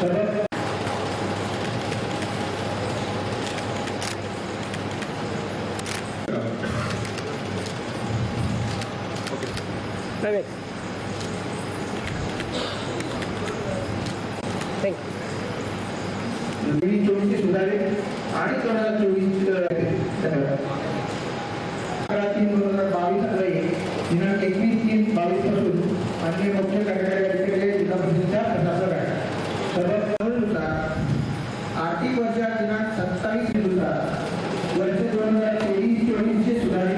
आहे थँक्यू सुधारे आणि दोन हजार चोवीस अकरा तीन दोन हजार बावीस दिनांक एकवीस तीन बावीसपासून माननीय मुख्य कार्यकारी अधिकारी जिल्हा परिषदेच्या प्रशासक आहे सर्वनुसार आर्थिक वर्षात दिनांक सत्तावीसनुसार वर्ष दोन हजार तेवीस चोवीसचे सुधारे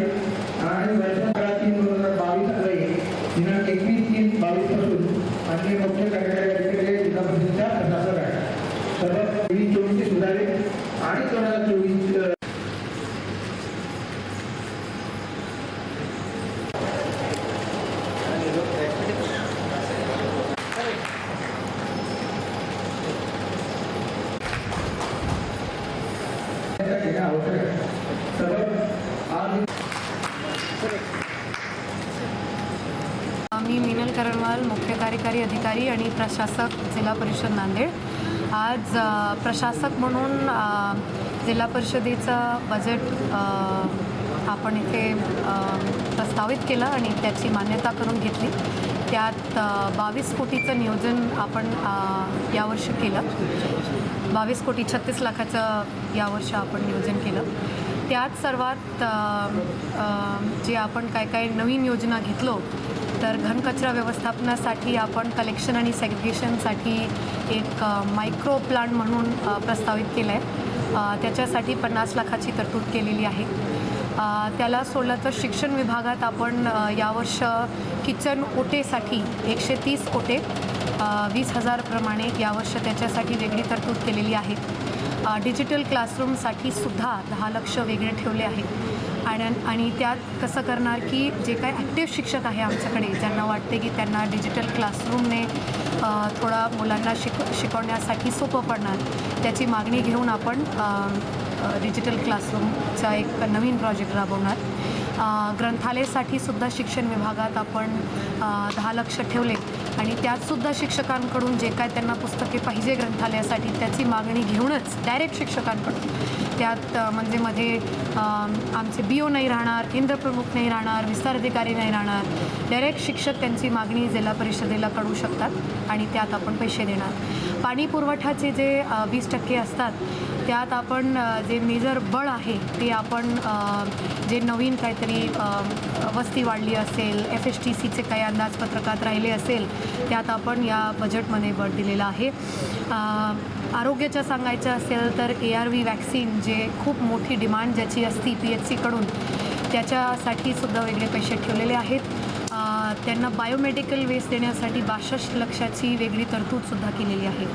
आणि वर्ष अकरा तीन दोन हजार बावीस अन्वये दिनांक एकवीस तीन बावीसपासून माननीय मुख्य कार्यकारी अधिकारी जिल्हा परिषदेच्या प्रशासक आहे सर्व तेवीस चोवीसचे सुधारे आणि चोवीस मी मिनल करणवाल मुख्य कार्यकारी अधिकारी आणि प्रशासक जिल्हा परिषद नांदेड. आज प्रशासक म्हणून जिल्हा परिषदेचं बजेट आपण इथे प्रस्तावित केलं आणि त्याची मान्यता करून घेतली. त्यात बावीस कोटीचं नियोजन आपण यावर्षी केलं. बावीस कोटी छत्तीस लाखाचं यावर्षी आपण नियोजन केलं. त्यात सर्वात जे आपण काय काय नवीन योजना घेतलो तर घनकचरा व्यवस्थापनासाठी आपण कलेक्शन आणि सेग्रिगेशनसाठी एक मायक्रो प्लांट म्हणून प्रस्तावित केलं आहे त्याच्यासाठी पन्नास लाखाची तरतूद केलेली आहे. त्याला सोडलं तर शिक्षण विभागात आपण यावर्ष किचन ओटेसाठी एकशे तीस कोटे वीस हजारप्रमाणे यावर्ष त्याच्यासाठी वेगळी तरतूद केलेली आहे. डिजिटल क्लासरूमसाठी सुद्धा दहा लक्ष वेगळे ठेवले आहे आणि आणि त्यात कसं करणार की जे काही ॲक्टिव्ह शिक्षक आहे आमच्याकडे ज्यांना वाटते की त्यांना डिजिटल क्लासरूमने थोडा मुलांना शिक शिकवण्यासाठी सोपं पडणार. त्याची मागणी घेऊन आपण डिजिटल क्लासरूमचा एक नवीन प्रोजेक्ट राबवणार. ग्रंथालयासाठी सुद्धा शिक्षण विभागात आपण दहा लक्ष ठेवले आणि त्यातसुद्धा शिक्षकांकडून जे काय त्यांना पुस्तके पाहिजे ग्रंथालयासाठी त्याची मागणी घेऊनच डायरेक्ट शिक्षकांकडून त्यात म्हणजे मध्ये आमचे बी ओ नाही राहणार केंद्रप्रमुख नाही राहणार विस्तार अधिकारी नाही राहणार. डायरेक्ट शिक्षक त्यांची मागणी जिल्हा परिषदेला कळू शकतात आणि त्यात आपण पैसे देणार. पाणी पुरवठ्याचे जे वीस टक्के असतात त्यात आपण जे मेजर बळ आहे ते आपण जे नवीन काहीतरी वस्ती वाढली असेल एफ एस टी सीचे काही अंदाजपत्रकात राहिले असेल त्यात आपण या बजेटमध्ये बळ दिलेलं आहे. आरोग्याच्या सांगायचं असेल तर ए आर व्ही वॅक्सिन जे खूप मोठी डिमांड ज्याची असती पी एच सीकडून त्याच्यासाठी सुद्धा वेगळे पैसे ठेवलेले आहेत. त्यांना बायोमेडिकल वेस्ट देण्यासाठी बासष्ट लक्षाची वेगळी तरतूदसुद्धा केलेली आहे.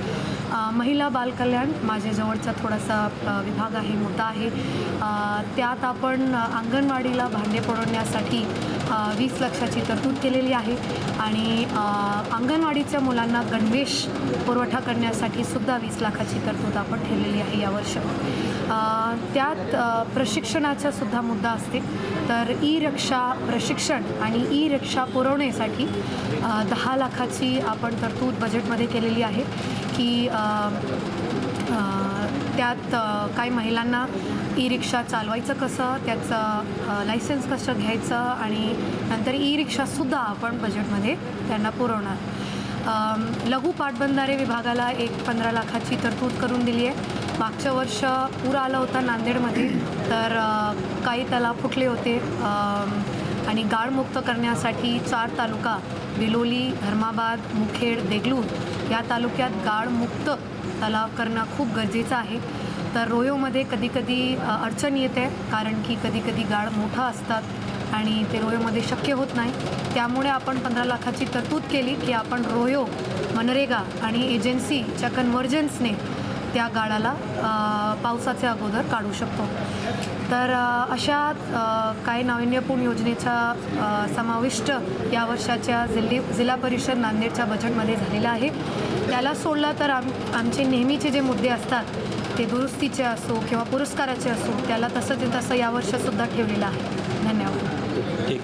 महिला बालकल्याण माझ्या जवळचा थोडासा विभाग आहे मुद्दा आहे. त्यात आपण अंगणवाडीला भांडे पडवण्यासाठी वीस लक्षाची तरतूद केलेली आहे. आणि अंगणवाडीच्या मुलांना गणवेश पुरवठा करण्यासाठी सुद्धा वीस लाखाची तरतूद आपण ठेवलेली आहे यावर्ष अ, त्यात प्रशिक्षणाचा सुद्धा मुद्दा असते. तर ई रक्षा प्रशिक्षण आणि ई रिक्षा पुरवण्यासाठी दहा लाखाची आपण तरतूद बजेटमध्ये केलेली आहे की आ, आ, त्यात काही महिलांना ई रिक्षा चालवायचं कसं त्याचं लायसन्स कसं घ्यायचं आणि नंतर ई रिक्षासुद्धा आपण बजेटमध्ये त्यांना पुरवणार. लघु पाटबंधारे विभागाला एक पंधरा लाखाची तरतूद करून दिली आहे. मागच्या वर्ष पूर आला होता नांदेडमध्ये तर काही तलाव फुटले होते. आणि गाळमुक्त करण्यासाठी चार तालुका बिलोली धर्माबाद मुखेड देगलूर या तालुक्यात गाळमुक्त तलाव करणं खूप गरजेचं आहे. तर रोयोमध्ये कधीकधी अडचण येते कारण की कधीकधी गाळ मोठा असतात आणि ते रोयोमध्ये शक्य होत नाही. त्यामुळे आपण पंधरा लाखाची तरतूद केली की आपण रोयो मनरेगा आणि एजन्सीच्या कन्व्हर्जन्सने त्या गाळाला पावसाच्या अगोदर काढू शकतो. तर अशा काही नाविन्यपूर्ण योजनेचा समाविष्ट या वर्षाच्या जिल्हे जिल्हा परिषद नांदेडच्या बजेटमध्ये झालेला आहे. त्याला सोडला तर आम आमचे नेहमीचे जे मुद्दे असतात ते दुरुस्तीचे असो किंवा पुरस्काराचे असो त्याला तसं ते तसं यावर्षीसुद्धा ठेवलेलं आहे. धन्यवाद. ठीक